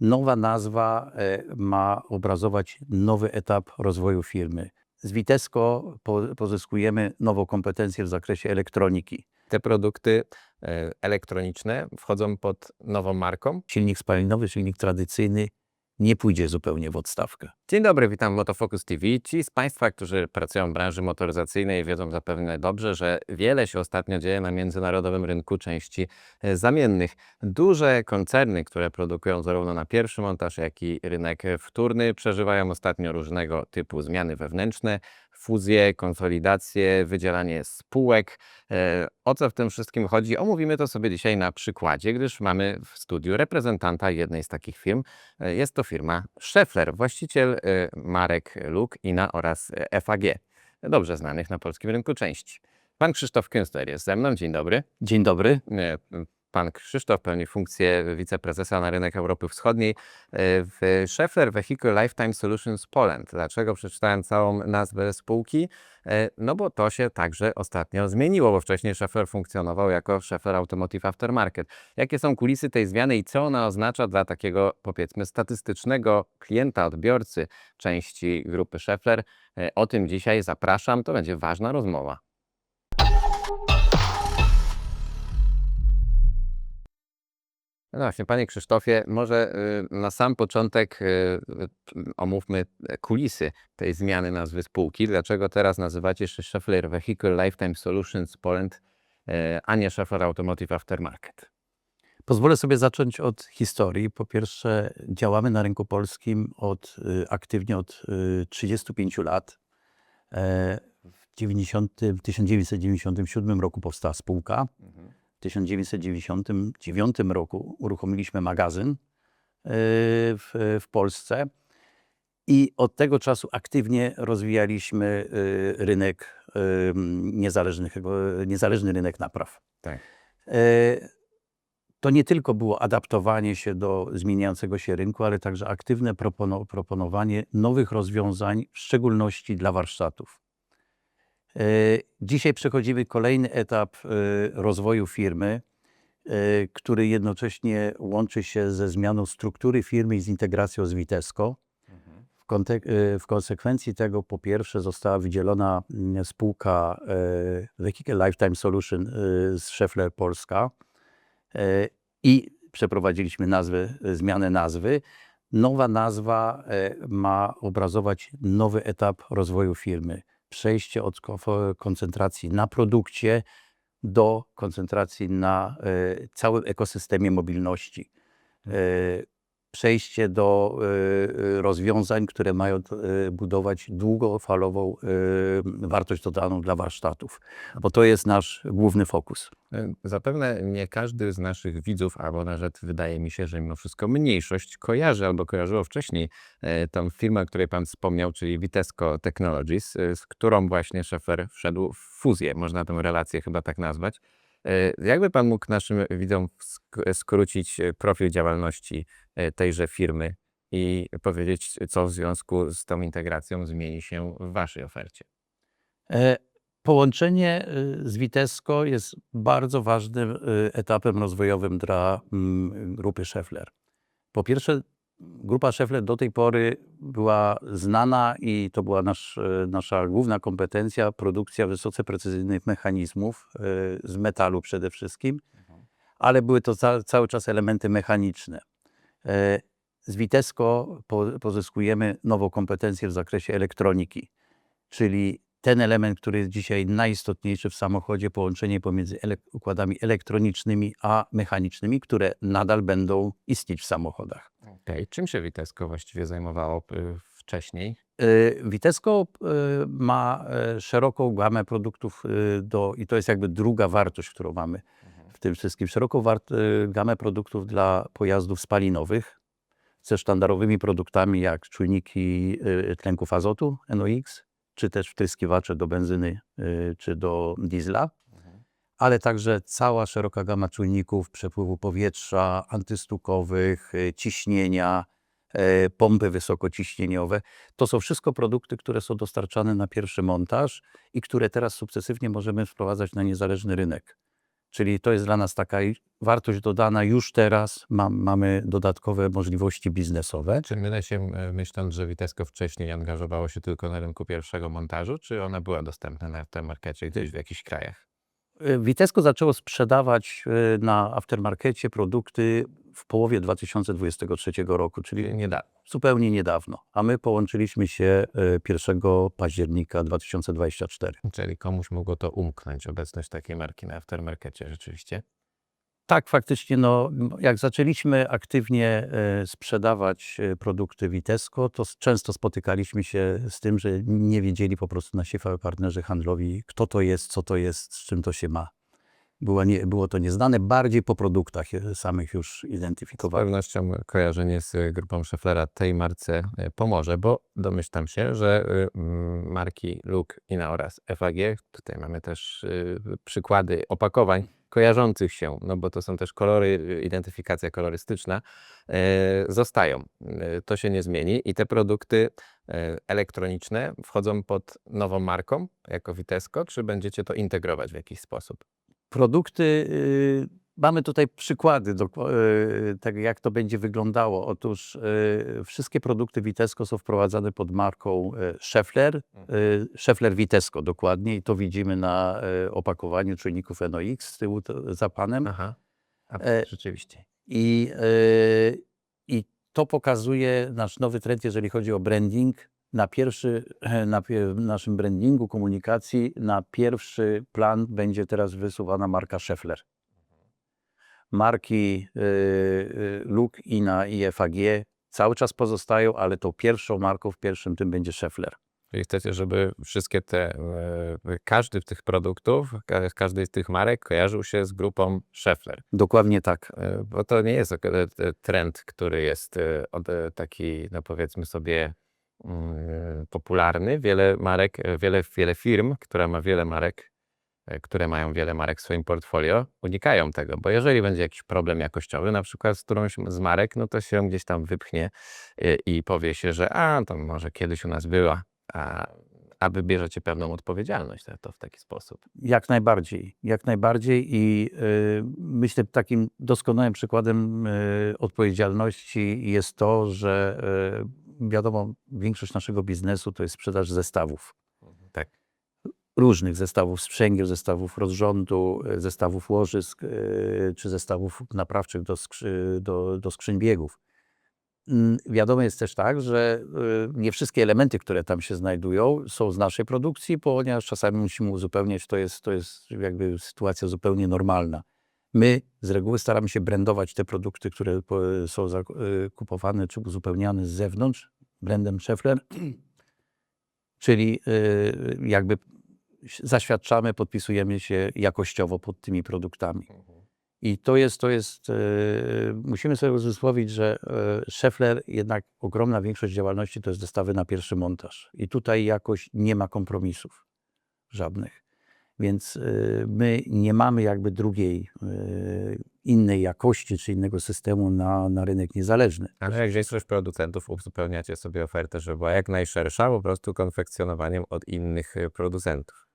Nowa nazwa e, ma obrazować nowy etap rozwoju firmy. Z Vitesco po, pozyskujemy nową kompetencję w zakresie elektroniki. Te produkty e, elektroniczne wchodzą pod nową marką. Silnik spalinowy, silnik tradycyjny nie pójdzie zupełnie w odstawkę. Dzień dobry, witam w Motofocus TV. Ci z Państwa, którzy pracują w branży motoryzacyjnej wiedzą zapewne dobrze, że wiele się ostatnio dzieje na międzynarodowym rynku części e, zamiennych. Duże koncerny, które produkują zarówno na pierwszy montaż, jak i rynek wtórny, przeżywają ostatnio różnego typu zmiany wewnętrzne, fuzje, konsolidacje, wydzielanie spółek. E, O co w tym wszystkim chodzi? Omówimy to sobie dzisiaj na przykładzie, gdyż mamy w studiu reprezentanta jednej z takich firm. E, Jest to firma Scheffler, właściciel e, marek Luk, Ina oraz FAG, dobrze znanych na polskim rynku części. Pan Krzysztof Künstler jest ze mną, dzień dobry. Dzień dobry. Pan Krzysztof pełni funkcję wiceprezesa na rynek Europy Wschodniej e, w Scheffler Vehicle Lifetime Solutions Poland. Dlaczego przeczytałem całą nazwę spółki? E, No bo to się także ostatnio zmieniło, bo wcześniej Scheffler funkcjonował jako Scheffler Automotive Aftermarket. Jakie są kulisy tej zmiany i co ona oznacza dla takiego powiedzmy statystycznego klienta, odbiorcy części grupy Scheffler? E, O tym dzisiaj zapraszam, to będzie ważna rozmowa. No właśnie, panie Krzysztofie, może y, na sam początek y, y, omówmy kulisy tej zmiany nazwy spółki. Dlaczego teraz nazywacie się Schaeffler Vehicle Lifetime Solutions Poland, y, a nie Schaeffler Automotive Aftermarket? Pozwolę sobie zacząć od historii. Po pierwsze, działamy na rynku polskim od, y, aktywnie od y, 35 lat. E, W 90, 1997 roku powstała spółka. W 1999 roku uruchomiliśmy magazyn y, w, w Polsce i od tego czasu aktywnie rozwijaliśmy y, rynek, y, niezależnych, niezależny rynek napraw. Tak. To nie tylko było adaptowanie się do zmieniającego się rynku, ale także aktywne propono- proponowanie nowych rozwiązań, w szczególności dla warsztatów. E, Dzisiaj przechodzimy kolejny etap e, rozwoju firmy, e, który jednocześnie łączy się ze zmianą struktury firmy i z integracją z Vitesco. W, kontek- e, w konsekwencji tego po pierwsze została wydzielona mm, spółka Lifetime Solution z Scheffler Polska i przeprowadziliśmy nazwę, zmianę nazwy. Nowa nazwa ma obrazować nowy etap rozwoju firmy. Przejście od ko- koncentracji na produkcie do koncentracji na e, całym ekosystemie mobilności. Przejście do e, e, rozwiązań, które mają e, budować długofalową wartość dodaną dla warsztatów, bo to jest nasz główny fokus. Y, Zapewne nie każdy z naszych widzów, albo nawet wydaje mi się, że mimo wszystko mniejszość kojarzy albo kojarzyło wcześniej tą firmę, o której Pan wspomniał, czyli Vitesco Technologies, z którą właśnie Scheffler wszedł w fuzję, można tę relację chyba tak nazwać. E, Jakby Pan mógł naszym widzom sk- skrócić e, profil działalności e, tejże firmy i powiedzieć, co w związku z tą integracją zmieni się w Waszej ofercie? Połączenie y, z Vitesco jest bardzo ważnym y, etapem rozwojowym dla mm, grupy Scheffler. Po pierwsze, grupa Scheffler do tej pory była znana i to była nasz, y, nasza główna kompetencja produkcja wysoce precyzyjnych mechanizmów y, z metalu przede wszystkim, ale były to ca cały czas elementy mechaniczne. E, Z Vitesco po pozyskujemy nową kompetencję w zakresie elektroniki, czyli ten element, który jest dzisiaj najistotniejszy w samochodzie, połączenie pomiędzy układami elektronicznymi a mechanicznymi, które nadal będą istnieć w samochodach. Okej, Czym się Vitesco właściwie zajmowało y, wcześniej? Y, Vitesco y, ma szeroką gamę produktów do, i to jest jakby druga wartość, którą mamy w tym wszystkim, szeroką gamę produktów dla pojazdów spalinowych ze sztandarowymi produktami jak czujniki tlenków azotu NOx, czy też wtryskiwacze do benzyny y, czy do diesla, ale także cała szeroka gama czujników przepływu powietrza, antystukowych, y, ciśnienia, e, pompy wysokociśnieniowe. To są wszystko produkty, które są dostarczane na pierwszy montaż i które teraz sukcesywnie możemy wprowadzać na niezależny rynek. Czyli to jest dla nas taka wartość dodana już teraz. Mam, mamy dodatkowe możliwości biznesowe. Czy mylę się e, myśląc, że Vitesco wcześniej angażowało się tylko na rynku pierwszego montażu, czy ona była dostępna na aftermarkecie gdzieś w jakichś krajach? Y, Vitesco zaczęło sprzedawać y, na aftermarkecie produkty w połowie 2023 roku, czyli Niedawno. zupełnie niedawno. A my połączyliśmy się y, 1 października 2024. Czyli komuś mogło to umknąć, obecność takiej marki na aftermarkecie rzeczywiście. Tak, faktycznie, no, jak zaczęliśmy aktywnie e, sprzedawać e, produkty Vitesco, to często spotykaliśmy się z tym, że nie wiedzieli po prostu nasi partnerzy handlowi, kto to jest, co to jest, z czym to się ma. Było, nie, było to nieznane, bardziej po produktach e, samych już Z identyfikowali. pewnością kojarzenie z y, grupą Schefflera tej marce y, pomoże, bo domyślam się, że marki Look, Ina oraz FAG, tutaj mamy też przykłady opakowań kojarzących się, no bo to są też kolory, identyfikacja kolorystyczna, zostają. To się nie zmieni i te produkty elektroniczne wchodzą pod nową marką jako Vitesco, czy będziecie to integrować w jakiś sposób? Produkty, y, mamy tutaj przykłady, do, y, tego jak to będzie wyglądało. Otóż y, wszystkie produkty Vitesco są wprowadzane pod marką Scheffler, y, Scheffler Vitesco dokładnie i to widzimy na opakowaniu czujników NOx z tyłu za panem. Aha, a, E, rzeczywiście. I, I to pokazuje nasz nowy trend, jeżeli chodzi o branding. Na pierwszy, na naszym brandingu, komunikacji, na pierwszy plan będzie teraz wysuwana marka Scheffler. Marki y, y, Look, Ina i FAG cały czas pozostają, ale tą pierwszą marką w pierwszym tym będzie Scheffler. Czyli chcecie, żeby wszystkie te, e, każdy z tych produktów, ka- każdy z tych marek kojarzył się z grupą Scheffler. Dokładnie tak. E, Bo to nie jest e, trend, który jest taki, no powiedzmy sobie, popularny. Wiele marek, e, wiele, wiele firm, która ma wiele marek, e, które mają wiele marek w swoim portfolio, unikają tego, bo jeżeli będzie jakiś problem jakościowy, na przykład z którąś z marek, no to się gdzieś tam wypchnie e, i powie się, że a, to może kiedyś u nas była, a, a wy bierzecie pewną odpowiedzialność za to w taki sposób. Jak najbardziej, jak najbardziej i y, myślę takim doskonałym przykładem odpowiedzialności jest to, że wiadomo, większość naszego biznesu to jest sprzedaż zestawów. Tak. Różnych zestawów sprzęgieł, zestawów rozrządu, y, zestawów łożysk y, czy zestawów naprawczych do, skrzy, do, do skrzyń biegów. Mm, Wiadomo jest też tak, że y, nie wszystkie elementy, które tam się znajdują, są z naszej produkcji, ponieważ czasami musimy uzupełniać, to jest, to jest jakby sytuacja zupełnie normalna. My z reguły staramy się brandować te produkty, które są y, kupowane czy uzupełniane z zewnątrz, brandem Scheffler, czyli y, jakby zaświadczamy, podpisujemy się jakościowo pod tymi produktami. I to jest, to jest, e, musimy sobie uzmysłowić, że e, Scheffler jednak ogromna większość działalności to jest zestawy na pierwszy montaż. I tutaj jakoś nie ma kompromisów żadnych. Więc e, my nie mamy jakby drugiej, e, innej jakości czy innego systemu na, na rynek niezależny. Ale jak większość producentów uzupełniacie sobie ofertę, żeby była jak najszersza, po prostu konfekcjonowaniem od innych e, producentów.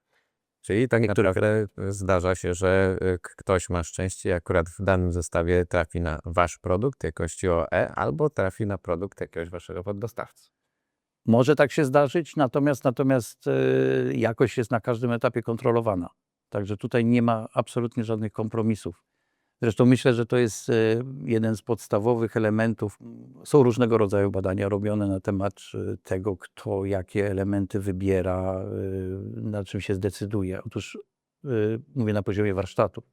Czyli tak naprawdę zdarza się, że ktoś ma szczęście i akurat w danym zestawie trafi na wasz produkt jakości OE albo trafi na produkt jakiegoś waszego poddostawcy. Może tak się zdarzyć, natomiast, natomiast e, jakość jest na każdym etapie kontrolowana. Także tutaj nie ma absolutnie żadnych kompromisów. Zresztą myślę, że to jest e, jeden z podstawowych elementów. Są różnego rodzaju badania robione na temat e, tego, kto jakie elementy wybiera, na czym się zdecyduje. Otóż mówię na poziomie warsztatu.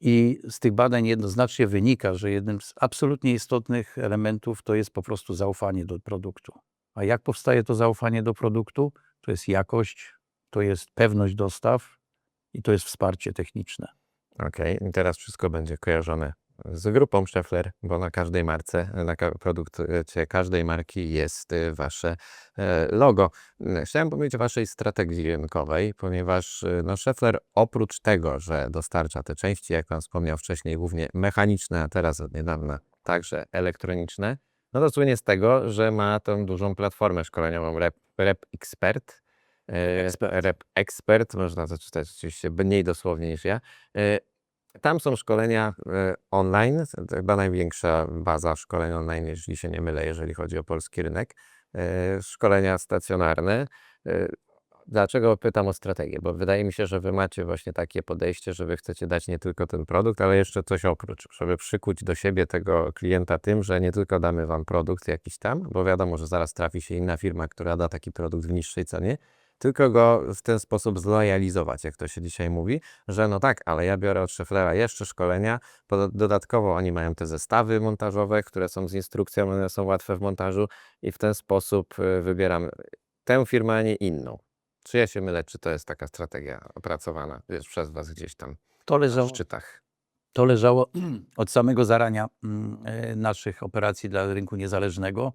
I z tych badań jednoznacznie wynika, że jednym z absolutnie istotnych elementów to jest po prostu zaufanie do produktu. A jak powstaje to zaufanie do produktu? To jest jakość, to jest pewność dostaw i to jest wsparcie techniczne. Okej, i teraz wszystko będzie kojarzone z grupą Scheffler, bo na każdej marce, na produkcie każdej marki jest y, wasze e, logo. Mm, Chciałem powiedzieć o waszej strategii rynkowej, ponieważ y, no, Scheffler oprócz tego, że dostarcza te części, jak pan wspomniał wcześniej, głównie mechaniczne, a teraz od niedawna także elektroniczne, no to słynie z tego, że ma tą dużą platformę szkoleniową Rep, Rep Expert, e, Ekspert. Rep Expert, można to czytać oczywiście mniej dosłownie niż ja. Tam są szkolenia e, online, to chyba największa baza szkoleń online, jeśli się nie mylę, jeżeli chodzi o polski rynek. E, Szkolenia stacjonarne. E, Dlaczego pytam o strategię? Bo wydaje mi się, że wy macie właśnie takie podejście, że wy chcecie dać nie tylko ten produkt, ale jeszcze coś oprócz, żeby przykuć do siebie tego klienta tym, że nie tylko damy wam produkt jakiś tam, bo wiadomo, że zaraz trafi się inna firma, która da taki produkt w niższej cenie, tylko go w ten sposób zlojalizować, jak to się dzisiaj mówi, że no tak, ale ja biorę od Schefflera jeszcze szkolenia, bo dodatkowo oni mają te zestawy montażowe, które są z instrukcją, one są łatwe w montażu i w ten sposób y, wybieram tę firmę, a nie inną. Czy ja się mylę, czy to jest taka strategia opracowana wiesz, przez was gdzieś tam To w leżało, szczytach? to leżało od samego zarania mm, e, naszych operacji dla rynku niezależnego.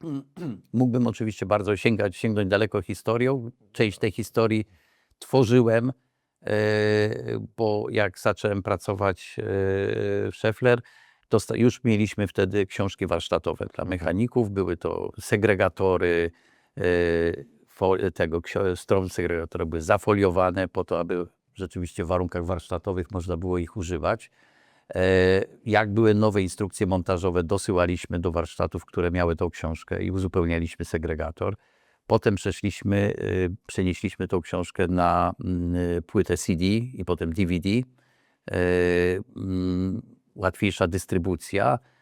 Mógłbym oczywiście bardzo sięgać, sięgnąć daleko historią. Część tej historii tworzyłem, e, bo jak zacząłem pracować e, w Scheffler, dosta- już mieliśmy wtedy książki warsztatowe dla mechaników. Były to segregatory, e, tego strony segregatora były zafoliowane po to, aby rzeczywiście w warunkach warsztatowych można było ich używać. E, Jak były nowe instrukcje montażowe, dosyłaliśmy do warsztatów, które miały tą książkę i uzupełnialiśmy segregator. Potem przeszliśmy, y, przenieśliśmy tą książkę na mm, płytę CD i potem DVD. E, mm, Łatwiejsza dystrybucja e,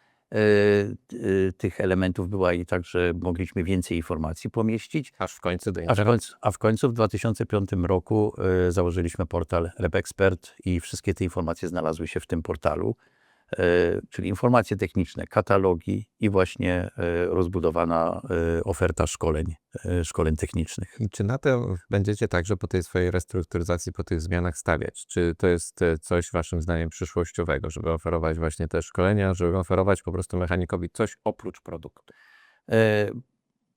tych elementów była i tak, że mogliśmy więcej informacji pomieścić. Aż w końcu do A w, końcu, a w końcu w 2005 roku e, założyliśmy portal RepExpert i wszystkie te informacje znalazły się w tym portalu, e, czyli informacje techniczne, katalogi i właśnie e, rozbudowana e, oferta szkoleń, e, szkoleń technicznych. I czy na to będziecie także po tej swojej restrukturyzacji, po tych zmianach stawiać? Czy to jest e, coś waszym zdaniem przyszłościowego, żeby oferować właśnie te szkolenia, żeby oferować po prostu mechanikowi coś oprócz produktu? E,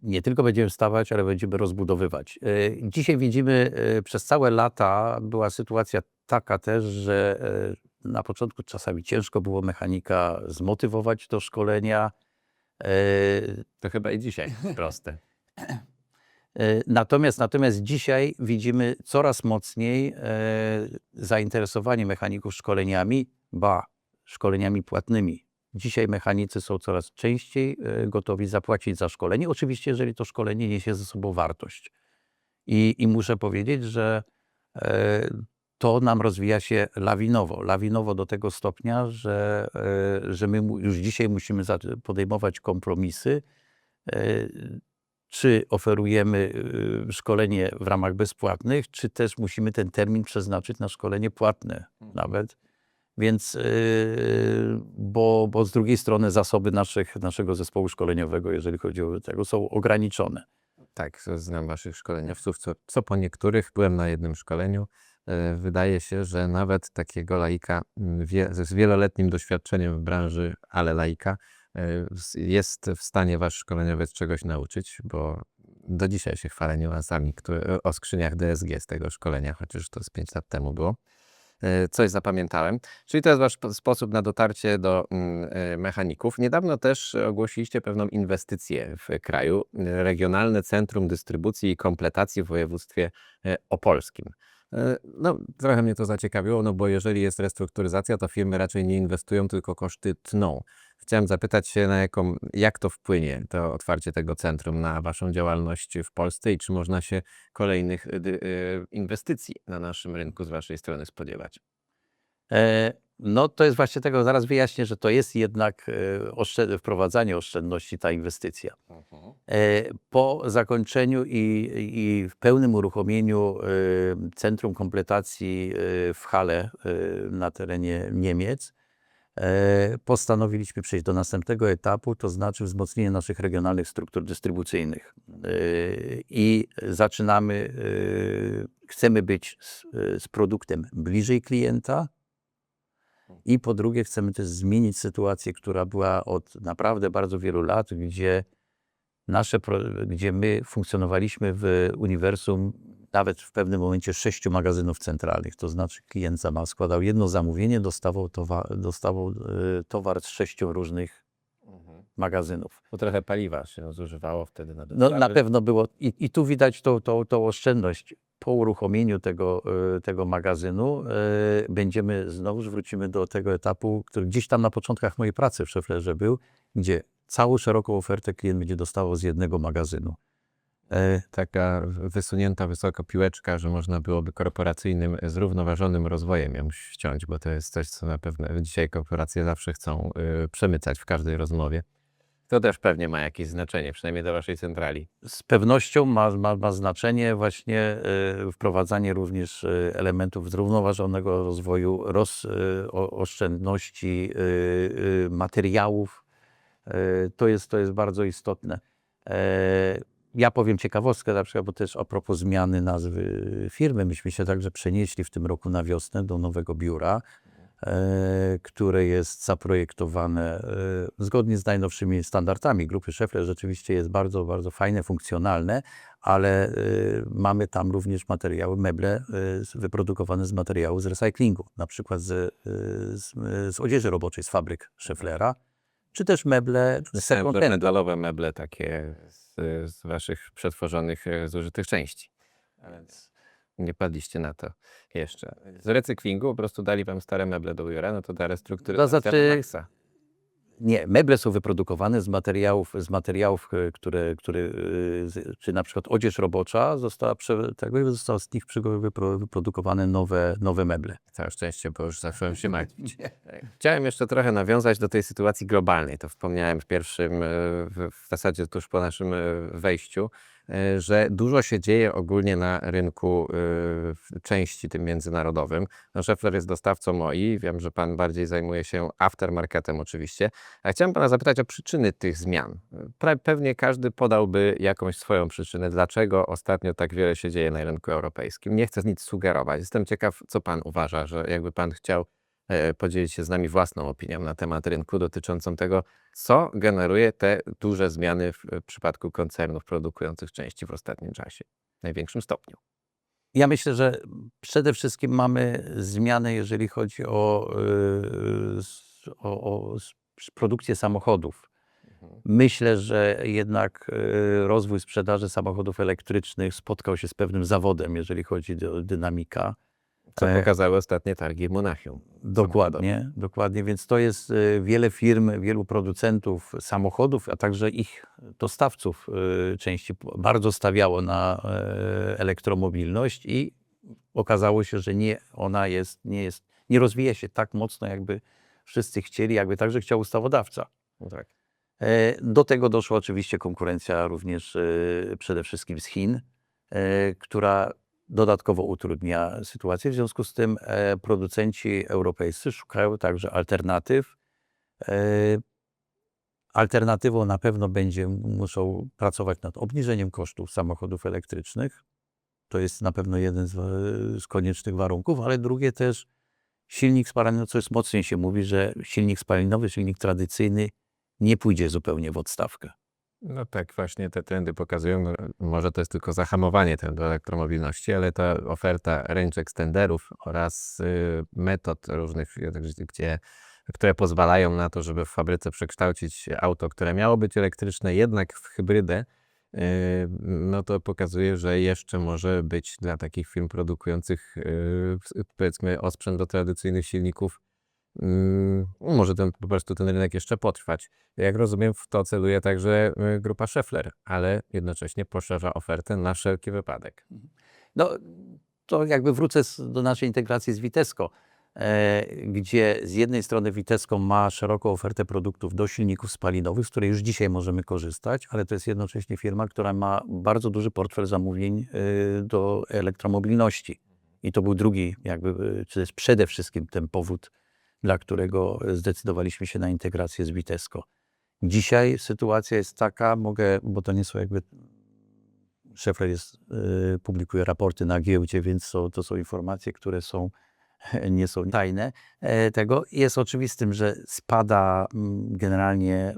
Nie tylko będziemy stawać, ale będziemy rozbudowywać. E, Dzisiaj widzimy, e, przez całe lata była sytuacja taka też, że e, na początku czasami ciężko było mechanika zmotywować do szkolenia. E, To chyba i dzisiaj proste. E, Natomiast, natomiast dzisiaj widzimy coraz mocniej e, zainteresowanie mechaników szkoleniami, ba, szkoleniami płatnymi. Dzisiaj mechanicy są coraz częściej gotowi zapłacić za szkolenie, oczywiście jeżeli to szkolenie niesie ze sobą wartość. I, i muszę powiedzieć, że to nam rozwija się lawinowo. Lawinowo do tego stopnia, że, e, że my już dzisiaj musimy podejmować kompromisy, e, czy oferujemy y, szkolenie w ramach bezpłatnych, czy też musimy ten termin przeznaczyć na szkolenie płatne nawet. Więc, bo, bo z drugiej strony zasoby naszych, naszego zespołu szkoleniowego, jeżeli chodzi o tego, są ograniczone. Tak, znam waszych szkoleniowców, co, co po niektórych, byłem na jednym szkoleniu, e, wydaje się, że nawet takiego laika z wieloletnim doświadczeniem w branży, ale laika, e, jest w stanie wasz szkoleniowiec czegoś nauczyć, bo do dzisiaj się chwalę niuansami które, o skrzyniach DSG z tego szkolenia, chociaż to z 5 lat temu było. E, Coś zapamiętałem. Czyli to jest wasz po- sposób na dotarcie do e, mechaników. Niedawno też ogłosiliście pewną inwestycję w kraju. e, Regionalne Centrum Dystrybucji i Kompletacji w województwie e, opolskim. E, No, trochę mnie to zaciekawiło, no bo jeżeli jest restrukturyzacja, to firmy raczej nie inwestują, tylko koszty tną. Chciałem zapytać się, na jaką, jak to wpłynie, to otwarcie tego centrum na waszą działalność w Polsce i czy można się kolejnych y, y, inwestycji na naszym rynku z waszej strony spodziewać? E, No to jest właśnie tego, zaraz wyjaśnię, że to jest jednak e, wprowadzanie oszczędności, ta inwestycja. E, Po zakończeniu i, i w pełnym uruchomieniu e, Centrum Kompletacji e, w Hale e, na terenie Niemiec e, postanowiliśmy przejść do następnego etapu, to znaczy wzmocnienie naszych regionalnych struktur dystrybucyjnych. E, I zaczynamy, e, chcemy być z, z produktem bliżej klienta, i po drugie, chcemy też zmienić sytuację, która była od naprawdę bardzo wielu lat, gdzie, nasze, gdzie my funkcjonowaliśmy w uniwersum nawet w pewnym momencie sześciu magazynów centralnych. To znaczy, klient zama- składał jedno zamówienie, dostawał, towa- dostawał e, towar z sześciu różnych magazynów. Bo trochę paliwa się zużywało wtedy na No, dostawy. na pewno było i, i tu widać tą, tą, tą oszczędność. Po uruchomieniu tego, e, tego magazynu e, będziemy, znowuż wrócimy do tego etapu, który gdzieś tam na początkach mojej pracy w Szeflerze był, gdzie całą szeroką ofertę klient będzie dostawał z jednego magazynu. E, Taka wysunięta wysoko piłeczka, że można byłoby korporacyjnym, zrównoważonym rozwojem ją ściąć, bo to jest coś, co na pewno dzisiaj korporacje zawsze chcą y, przemycać w każdej rozmowie. To też pewnie ma jakieś znaczenie, przynajmniej do waszej centrali. z pewnością ma, ma, ma znaczenie właśnie e, wprowadzanie również e, elementów zrównoważonego rozwoju, roz, o- oszczędności e, e, materiałów. E, To jest, to jest bardzo istotne. E, Ja powiem ciekawostkę na przykład, bo też a propos zmiany nazwy firmy, myśmy się także przenieśli w tym roku na wiosnę do nowego biura, które jest zaprojektowane e, zgodnie z najnowszymi standardami grupy Schaeffler. Rzeczywiście jest bardzo, bardzo fajne, funkcjonalne, ale e, mamy tam również materiały, meble e, wyprodukowane z materiału z recyklingu, na przykład z, e, z, z odzieży roboczej z fabryk Schaefflera, czy też meble z medalowe meble takie z, z waszych przetworzonych, e, zużytych części. Nie padliście na to jeszcze. Z recyklingu po prostu dali wam stare meble do biura, no to da restrukturyzacja znaczy- na maksa. Nie, meble są wyprodukowane z materiałów, z materiałów e, które, które e, czy na przykład odzież robocza została, tak jakby zostało z nich wyprodukowane nowe, nowe meble. Całe szczęście, bo już zacząłem się martwić. Chciałem jeszcze trochę nawiązać do tej sytuacji globalnej. To wspomniałem w pierwszym, e, w, zasadzie tuż po naszym wejściu, że dużo się dzieje ogólnie na rynku e, w części tym międzynarodowym. No, Schaeffler jest dostawcą OI. Wiem, że pan bardziej zajmuje się aftermarketem oczywiście. A chciałem pana zapytać o przyczyny tych zmian. Pewnie każdy podałby jakąś swoją przyczynę, dlaczego ostatnio tak wiele się dzieje na rynku europejskim. Nie chcę nic sugerować. Jestem ciekaw, co pan uważa, że jakby pan chciał e, podzielić się z nami własną opinią na temat rynku dotyczącą tego, co generuje te duże zmiany w przypadku koncernów produkujących części w ostatnim czasie, w największym stopniu. Ja myślę, że przede wszystkim mamy zmianę, jeżeli chodzi o, e, s- o, o produkcję samochodów. Myślę, że jednak e, rozwój sprzedaży samochodów elektrycznych spotkał się z pewnym zawodem, jeżeli chodzi o dynamika. Co E, pokazały ostatnie targi w Monachium. Dokładnie, dokładnie. Więc to jest e, wiele firm, wielu producentów samochodów, a także ich dostawców e, części bardzo stawiało na e, elektromobilność i okazało się, że nie, ona jest, nie jest, nie rozwija się tak mocno, jakby wszyscy chcieli, jakby także chciał ustawodawca. No tak. E, Do tego doszła oczywiście konkurencja również przede wszystkim z Chin, e, która dodatkowo utrudnia sytuację. W związku z tym e, producenci europejscy szukają także alternatyw. E, Alternatywą na pewno będzie, muszą pracować nad obniżeniem kosztów samochodów elektrycznych. To jest na pewno jeden z, wa- z koniecznych warunków, ale drugie też silnik spalinowy, co jest mocniej się mówi, że silnik spalinowy, silnik tradycyjny nie pójdzie zupełnie w odstawkę. No tak, właśnie te trendy pokazują. Może to jest tylko zahamowanie trendu elektromobilności, ale ta oferta range extenderów oraz y, metod różnych, także gdzie, które pozwalają na to, żeby w fabryce przekształcić auto, które miało być elektryczne, jednak w hybrydę, y, no to pokazuje, że jeszcze może być dla takich firm produkujących y, powiedzmy osprzęt do tradycyjnych silników może ten, po prostu ten rynek jeszcze potrwać. Jak rozumiem, w to celuje także y, grupa Schaeffler, ale jednocześnie poszerza ofertę na wszelki wypadek. No, to jakby wrócę do naszej integracji z Vitesco, e, gdzie z jednej strony Vitesco ma szeroką ofertę produktów do silników spalinowych, z której już dzisiaj możemy korzystać, ale to jest jednocześnie firma, która ma bardzo duży portfel zamówień e, do elektromobilności. I to był drugi, jakby, e, czy też przede wszystkim ten powód, dla którego zdecydowaliśmy się na integrację z Vitesco. Dzisiaj sytuacja jest taka, mogę, bo to nie są jakby Schaeffler jest, y, publikuje raporty na giełdzie, więc są, to są informacje, które są, nie są tajne. E, tego jest oczywistym, że spada generalnie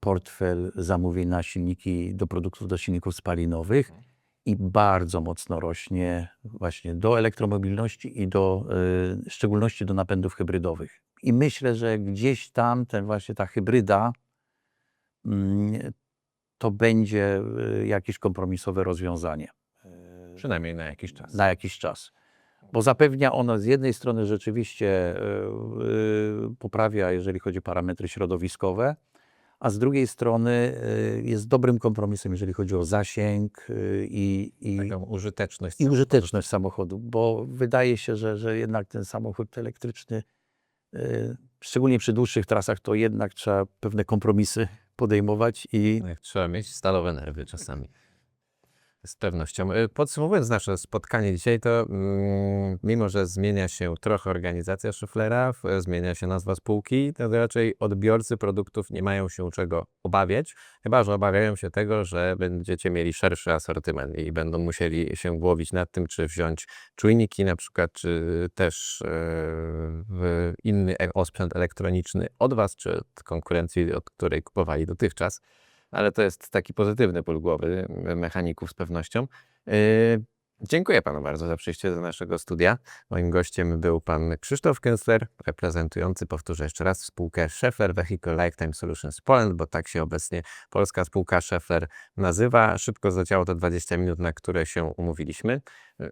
portfel zamówień na silniki, do produktów do silników spalinowych i bardzo mocno rośnie właśnie do elektromobilności i do, y, w szczególności do napędów hybrydowych. I myślę, że gdzieś tam ten właśnie ta hybryda mm, to będzie y, jakieś kompromisowe rozwiązanie. Y, Przynajmniej na jakiś czas. na jakiś czas. Bo zapewnia ono z jednej strony rzeczywiście poprawia, jeżeli chodzi o parametry środowiskowe, a z drugiej strony y, jest dobrym kompromisem, jeżeli chodzi o zasięg y, i, i, Taką użyteczność. i użyteczność samochodu, bo wydaje się, że, że jednak ten samochód elektryczny, y, szczególnie przy dłuższych trasach, to jednak trzeba pewne kompromisy podejmować i Jak trzeba mieć stalowe nerwy czasami. Z pewnością. Y, Podsumowując nasze spotkanie dzisiaj, to mm, mimo, że zmienia się trochę organizacja Szyflera, f- zmienia się nazwa spółki, to raczej odbiorcy produktów nie mają się czego obawiać, chyba że obawiają się tego, że będziecie mieli szerszy asortyment i będą musieli się głowić nad tym, czy wziąć czujniki na przykład, czy też e, inny e- osprzęt elektroniczny od Was, czy od konkurencji, od której kupowali dotychczas ale to jest taki pozytywny ból głowy y, mechaników z pewnością. Yy, Dziękuję panu bardzo za przyjście do naszego studia. Moim gościem był pan Krzysztof Kęsler, reprezentujący, powtórzę jeszcze raz, spółkę Schaeffler Vehicle Lifetime Solutions Poland, bo tak się obecnie polska spółka Schaeffler nazywa. Szybko zadziało to 20 minut, na które się umówiliśmy. Yy,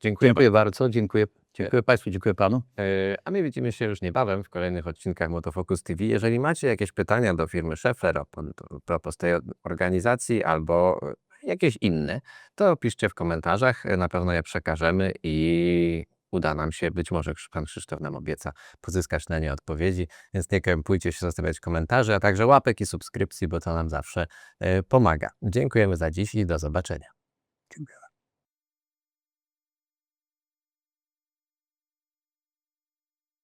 Dziękuję, dziękuję bardzo, dziękuję, dziękuję Państwu, dziękuję Panu. Yy, A my widzimy się już niebawem w kolejnych odcinkach Motofocus TV. Jeżeli macie jakieś pytania do firmy Schaeffler a po- a propos tej organizacji albo e, jakieś inne, to piszcie w komentarzach. Na pewno je przekażemy i uda nam się, być może pan Krzysztof nam obieca, pozyskać na nie odpowiedzi. Więc nie krępujcie się zostawiać komentarzy, a także łapek i subskrypcji, bo to nam zawsze e, pomaga. Dziękujemy za dziś i do zobaczenia.